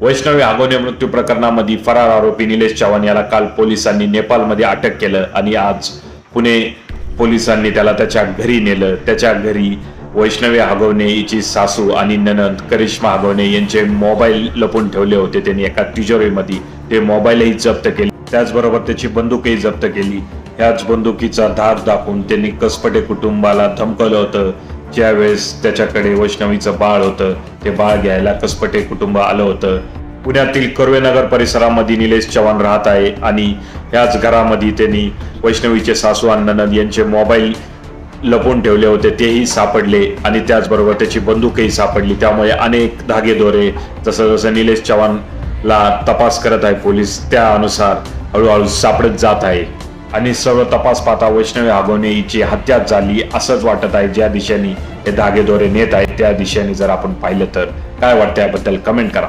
वैष्णवी आगोने मृत्यू प्रकरणामध्ये फरार आरोपी निलेश चव्हाण याला काल पोलिसांनी नेपाळमध्ये अटक केलं आणि आज पुणे पोलिसांनी त्याला त्याच्या घरी नेलं. त्याच्या घरी वैष्णवी हागवणे हिची सासू आणि ननंद करिश्मा आगवणे यांचे मोबाईल लपून ठेवले होते. त्यांनी एका तिजोरीमध्ये ते मोबाईलही जप्त केले. त्याचबरोबर त्याची बंदूकही जप्त केली. ह्याच बंदुकीचा धार दाखवून त्यांनी कसपटे कुटुंबाला धमकवलं होतं. ज्यावेळेस त्याच्याकडे वैष्णवीचं बाळ होतं ते बाळ घ्यायला कसपटे कुटुंब आलं होतं. पुण्यातील कर्वेनगर परिसरामध्ये निलेश चव्हाण राहत आहे आणि ह्याच घरामध्ये त्यांनी वैष्णवीचे सासू आणि ननद यांचे मोबाईल लपून ठेवले होते तेही सापडले आणि त्याचबरोबर त्याची बंदूकही सापडली. त्यामुळे अनेक धागेदोरे जसं जसं निलेश चव्हाणला तपास करत आहे पोलीस त्यानुसार हळूहळू सापडत जात आहे. आणि सर्व तपास पाहता वैष्णवी आगोनेची हत्या झाली असंच वाटत आहे. ज्या दिशेने हे धागेदोरे नेत आहेत त्या दिशेने जर आपण पाहिलं तर. काय वाटतं याबद्दल कमेंट करा.